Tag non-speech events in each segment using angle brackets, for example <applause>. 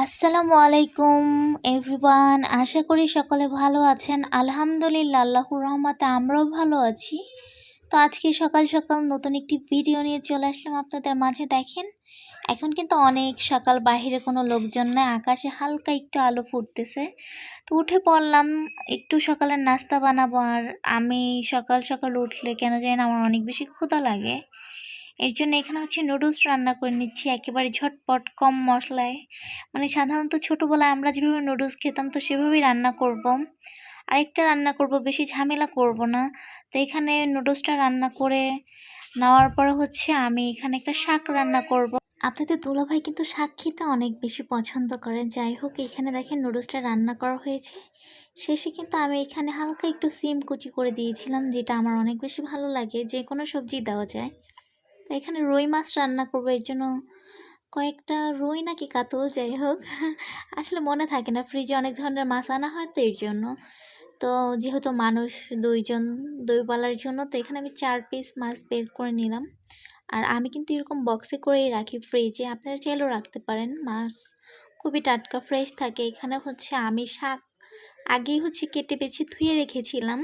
আসসালামু আলাইকুম এভরিওয়ান আশা করি সকলে ভালো আছেন। আলহামদুলিল্লাহ, আল্লাহর রহমতে আমরাও ভালো আছি। তো আজকে সকাল সকাল নতুন একটি ভিডিও নিয়ে চলে আসলাম আপনাদের মাঝে, দেখেন। এখন কিন্তু অনেক সকাল বাইরে কোনো লোকজন নেই, আকাশে হালকা একটু আলো ফুটতেছে। তো উঠে পড়লাম, একটু সকালের নাস্তা বানাবো, আর আমি সকাল সকাল উঠলে কেন জানি না আমার অনেক বেশি ক্ষুধা লাগে। এর জন্য এখানে হচ্ছে নুডলস রান্না করে নিচ্ছি, একেবারে ঝটপট কম মশলায়। মানে সাধারণত ছোটোবেলায় আমরা যেভাবে নুডলস খেতাম তো সেভাবেই রান্না করব। আরেকটা রান্না করব, বেশি ঝামেলা করব না। তো এখানে নুডলসটা রান্না করে নেওয়ার পর হচ্ছে আমি এখানে একটা শাক রান্না করব। আপনাদের দুলাভাই কিন্তু শাক খেতে অনেক বেশি পছন্দ করে যাই হোক, এখানে দেখেন নুডলসটা রান্না করা হয়েছে। শেষে কিন্তু আমি এখানে হালকা একটু সিম কুচি করে দিয়েছিলাম, যেটা আমার অনেক বেশি ভালো লাগে। যে কোনো সবজি দেওয়া যায়। তো এখানে রুই মাছ রান্না করব, এর জন্য কয়েকটা রুই নাকি কাতল, যাই হোক। <laughs> আসলে মনে থাকে না, ফ্রিজে অনেক ধরনের মাছ আনা হয় তো এর জন্য। তো যেহেতু মানুষ দুইজন দুই পালার জন্য, তো এখানে আমি চার পিস মাছ বের করে নিলাম। আর আমি কিন্তু এরকম বক্সে করেই রাখি ফ্রিজে আপনারা চাইলেও রাখতে পারেন, মাছ খুবই টাটকা ফ্রেশ থাকে। এখানে হচ্ছে আমি শাক আগেই হচ্ছে কেটে বেছে ধুয়ে রেখেছিলাম।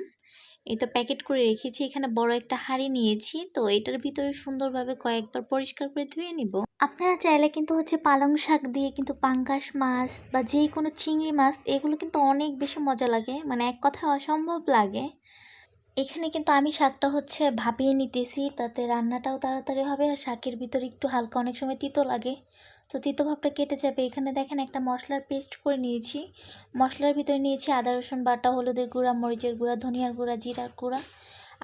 এই তো প্যাকেট করে রেখেছি, এখানে বড় একটা হাঁড়ি নিয়েছি, তো এটার ভিতরে সুন্দরভাবে কয়েকবার পরিষ্কার করে ধুয়ে নিব। আপনারা চাইলে কিন্তু হচ্ছে পালং শাক দিয়ে কিন্তু পাঙ্গাস মাছ বা যে কোনো চিংড়ি মাছ, এগুলো কিন্তু অনেক বেশি মজা লাগে মানে এক কথায় অসম্ভব লাগে। এখানে কিন্তু আমি শাকটা হচ্ছে ভাপিয়ে নিতেছি, তাতে রান্নাটাও তাড়াতাড়ি হবে আর শাকের ভিতরে একটু হালকা অনেক সময় তিতো লাগে। তো তিতো ভাবটা কেটে যাবে। এখানে দেখেন একটা মশলার পেস্ট করে নিয়েছি। মশলার ভিতরে নিয়েছি আদা, রসুন বাটা, হলুদের গুঁড়া, মরিচের গুঁড়া, ধনিয়ার গুঁড়া, জিরার গুঁড়া।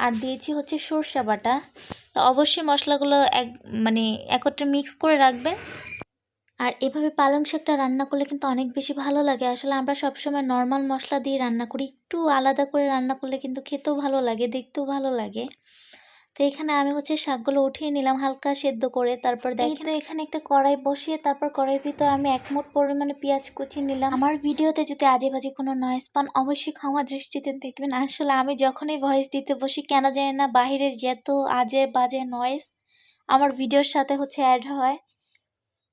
আর দিয়েছি হচ্ছে সর্ষা বাটা। তো অবশ্যই মশলাগুলো এক মানে একত্রে মিক্স করে রাখবেন। আর এভাবে পালং শাকটা রান্না করলে কিন্তু অনেক বেশি ভালো লাগে। আসলে আমরা সবসময় নর্মাল মশলা দিয়ে রান্না করি। একটু আলাদা করে রান্না করলে কিন্তু খেতেও ভালো লাগে, দেখতেও ভালো লাগে। তো এখানে আমি হচ্ছে শাকগুলো উঠিয়ে নিলাম হালকা সেদ্ধ করে। তারপর দেখি তো এখানে একটা কড়াই বসিয়ে তারপর কড়াইয়ের ভিতর আমি এক মুঠ পরিমাণে পেঁয়াজ কুচি নিলাম। আমার ভিডিওতে যদি আজে বাজে কোনো নয়েস পান অবশ্যই ক্ষমা দৃষ্টিতে দেখবেন। আসলে আমি যখনই ভয়েস দিতে বসি কেন জানি না বাহিরের যত আজে বাজে নয়েস আমার ভিডিওর সাথে হচ্ছে অ্যাড হয়।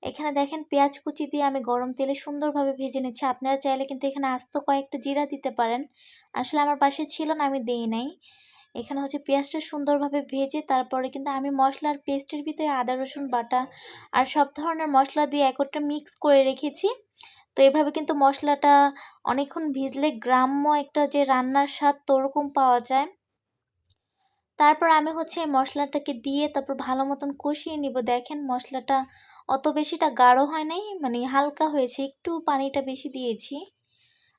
এখানে দেখেন পেঁয়াজ কুচি দিয়ে আমি গরম তেলে সুন্দরভাবে ভেজে নিচ্ছি। আপনারা চাইলে কিন্তু এখানে আস্ত কয়েকটা জিরা দিতে পারেন। আসলে আমার পাশে ছিল না আমি দিই নাই। এখানে হচ্ছে পেঁয়াজটা সুন্দরভাবে ভেজে তারপরে কিন্তু আমি মশলার পেস্টের ভিতরে আদা, রসুন, বাটা আর সব ধরনের মশলা দিয়ে একটা মিক্স করে রেখেছি। তো এভাবে কিন্তু মশলাটা অনেকক্ষণ ভিজলে গ্রাম্য একটা যে রান্নার স্বাদ তো ওরকম পাওয়া যায়। তারপর আমি হচ্ছে এই মশলাটাকে দিয়ে তারপর ভালো মতন কষিয়ে নিব। দেখেন মশলাটা অত বেশিটা গাঢ় হয় নাই মানে হালকা হয়েছে, একটু পানিটা বেশি দিয়েছি।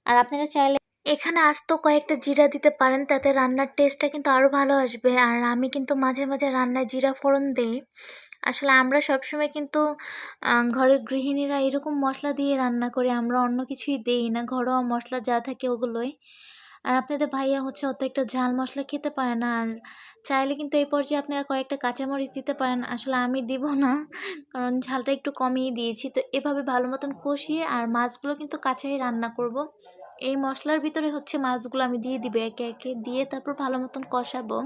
আর আপনারা চাইলে এখানে আস্ত কয়েকটা জিরা দিতে পারেন, তাতে রান্নার টেস্টটা কিন্তু আরও ভালো আসবে। আর আমি কিন্তু মাঝে মাঝে রান্নায় জিরা ফোড়ন দিই। আসলে আমরা সবসময় কিন্তু ঘরের গৃহিণীরা এরকম মশলা দিয়ে রান্না করি আমরা অন্য কিছুই দিই না। ঘরোয়া মশলা যা থাকে ওগুলোই। আর আপনাদের ভাইয়া হচ্ছে অত একটা ঝাল মশলা খেতে পারে না। আর চাইলে কিন্তু এই পর্যায়ে আপনারা কয়েকটা কাঁচামরিচ দিতে পারেন। আসলে আমি দিব না, কারণ ঝালটা একটু কমিয়ে দিয়েছি। তো এভাবে ভালো মতন কষিয়ে আর মাছগুলো কিন্তু কাঁচাই রান্না করব। এই মশলার ভিতরে হচ্ছে মাছগুলো আমি দিয়ে দিব একে একে। দিয়ে তারপর ভালো মতন কষাবো।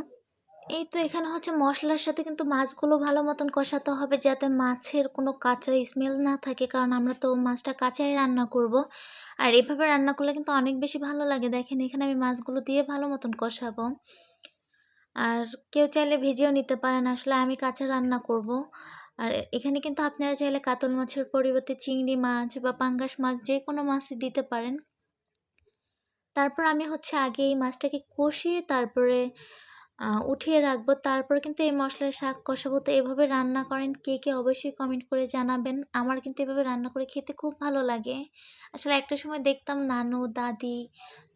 এই তো এখানে হচ্ছে মশলার সাথে কিন্তু মাছগুলো ভালো মতন কষাতে হবে যাতে মাছের কোনো কাঁচা স্মেল না থাকে। কারণ আমরা তো মাছটা কাঁচাই রান্না করব। আর এভাবে রান্না করলে কিন্তু অনেক বেশি ভালো লাগে। দেখেন এখানে আমি মাছগুলো দিয়ে ভালো মতন কষাবো। আর কেউ চাইলে ভেজেও নিতে পারেন। আসলে আমি কাঁচা রান্না করব। আর এখানে কিন্তু আপনারা চাইলে কাতল মাছের পরিবর্তে চিংড়ি মাছ বা পাঙ্গাস মাছ যে কোনো মাছই দিতে পারেন। তারপর আমি হচ্ছে আগে এই মাছটাকে কষিয়ে তারপরে উঠিয়ে রাখব। তারপর কিন্তু এই মশলার শাক কষাবো। তো এভাবে রান্না করেন কে কে অবশ্যই কমেন্ট করে জানাবেন। আমার কিন্তু এভাবে রান্না করে খেতে খুব ভালো লাগে। আসলে একটা সময় দেখতাম নানু, দাদি,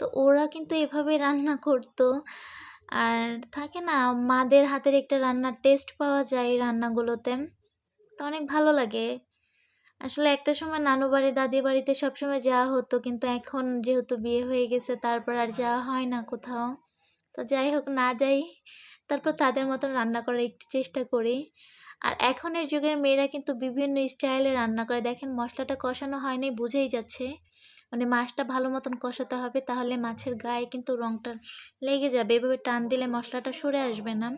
তো ওরা কিন্তু এভাবে রান্না করতো। আর থাকে না, মাদের হাতের একটা রান্নার টেস্ট পাওয়া যায় রান্নাগুলোতে। তো অনেক ভালো লাগে। আসলে একটা সময় নানু বাড়ি, দাদি বাড়িতে সবসময় যাওয়া হতো। কিন্তু এখন যেহেতু বিয়ে হয়ে গেছে, তারপর আর যাওয়া হয় না কোথাও। তো যাই হোক, না যাই। তারপর তাদের মতন রান্না করার একটু চেষ্টা করি। আর এখনের যুগের মেয়েরা কিন্তু বিভিন্ন স্টাইলে রান্না করে। দেখেন মশলাটা কষানো হয়নি, বুঝেই যাচ্ছে। মানে মাছটা ভালো মতন কষাতে হবে, তাহলে মাছের গায়ে কিন্তু রঙটা লেগে যাবে। এভাবে টান দিলে মশলাটা সরে আসবে না।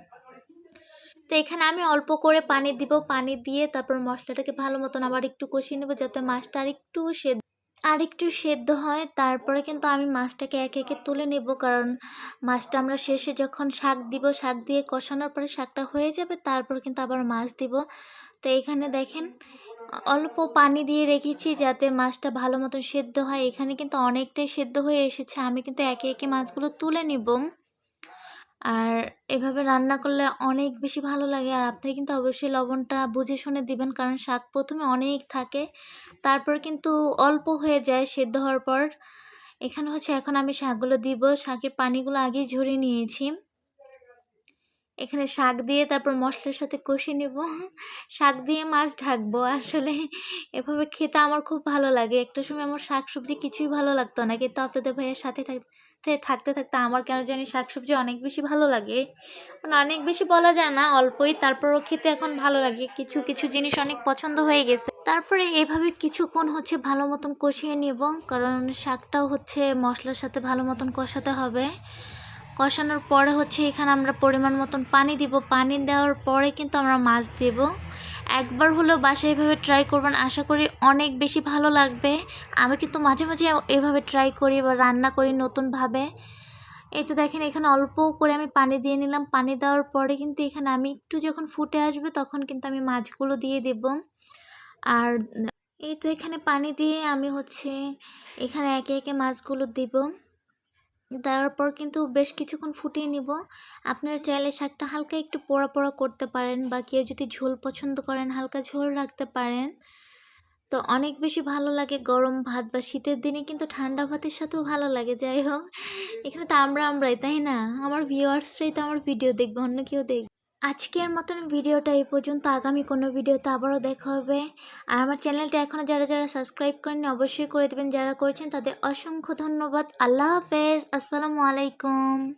তো এখানে আমি অল্প করে পানি দিব। পানি দিয়ে তারপর মশলাটাকে ভালো মতন আবার একটু কষিয়ে নেব, যাতে মাছটা আর একটু সেদ্ধ আর একটু সেদ্ধ হয়, তারপরে কিন্তু আমি মাছটাকে একে একে তুলে নেব। কারণ মাছটা আমরা শেষে যখন শাক দিব, শাক দিয়ে কষানোর পরে শাকটা হয়ে যাবে, তারপর কিন্তু আবার মাছ দিব। তো এখানে দেখেন, অল্প পানি দিয়ে রেখেছি যাতে মাছটা ভালো মতন সেদ্ধ হয়। এখানে কিন্তু অনেকটাই সেদ্ধ হয়ে এসেছে, আমি কিন্তু একে একে মাছগুলো তুলে নিব। আর এভাবে রান্না করলে অনেক বেশি ভালো লাগে। আর আপনি কিন্তু অবশ্যই লবণটা বুঝে শুনে দিবেন, কারণ শাক প্রথমে অনেক থাকে, তারপর কিন্তু অল্প হয়ে যায় সেদ্ধ হওয়ার পর। এখানে হচ্ছে এখন আমি শাকগুলো দিব, শাকের পানিগুলো আগেই ঝরিয়ে নিয়েছি। এখানে শাক দিয়ে তারপর মশলার সাথে কষে নেব। শাক দিয়ে মাছ ঢাকবো। আসলে এভাবে খেতে আমার খুব ভালো লাগে। একটা সময় আমার শাক সবজি কিছুই ভালো লাগতো না। কিন্তু আপনাদের ভাইয়ের সাথে থাকতে থাকতে থাকতে আমার কেন জানি শাক সবজি অনেক বেশি ভালো লাগে। মানে অনেক বেশি বলা যায় না, অল্পই। তারপরও খেতে এখন ভালো লাগে। কিছু কিছু জিনিস অনেক পছন্দ হয়ে গেছে। তারপরে এভাবে কিছুক্ষণ হচ্ছে ভালো মতন কষিয়ে নেব। কারণ শাকটাও হচ্ছে মশলার সাথে ভালো মতন কষাতে হবে। কষানোর পরে হচ্ছে এখানে আমরা পরিমাণ মতন পানি দিব। পানি দেওয়ার পরে কিন্তু আমরা মাছ দেব। একবার হলেও বাসায় এভাবে ট্রাই করবেন, আশা করি অনেক বেশি ভালো লাগবে। আমি কিন্তু মাঝে মাঝে এভাবে ট্রাই করি বা রান্না করি নতুনভাবে। এই তো দেখেন, এখানে অল্প করে আমি পানি দিয়ে নিলাম। পানি দেওয়ার পরে কিন্তু এখানে আমি একটু যখন ফুটে আসবে তখন কিন্তু আমি মাছগুলো দিয়ে দেব। আর এই তো এখানে পানি দিয়ে আমি হচ্ছে এখানে একে একে মাছগুলো দিব। দেওয়ার পর কিন্তু বেশ কিছুক্ষণ ফুটিয়ে নিব। আপনারা চাইলে শাকটা হালকা একটু পোড়া পোড়া করতে পারেন বা কেউ যদি ঝোল পছন্দ করেন হালকা ঝোল রাখতে পারেন। তো অনেক বেশি ভালো লাগে গরম ভাত বা শীতের দিনে কিন্তু ঠান্ডা ভাতের সাথেও ভালো লাগে, যাই হোক। এখানে তো আমরা আমরাই, তাই না? আমার ভিউয়ার্সরাই তো আমার ভিডিও দেখবে, অন্য কেউ দেখবে। আজকের মতন ভিডিওটা এই পর্যন্ত। আগামী কোনো ভিডিওতে আবারও দেখা হবে। আর আমার চ্যানেলটা এখনও যারা যারা সাবস্ক্রাইব করেননি, অবশ্যই করে দেবেন। যারা করেছেন, তাদের অসংখ্য ধন্যবাদ। আল্লাহ হাফেজ। আসসালামু আলাইকুম।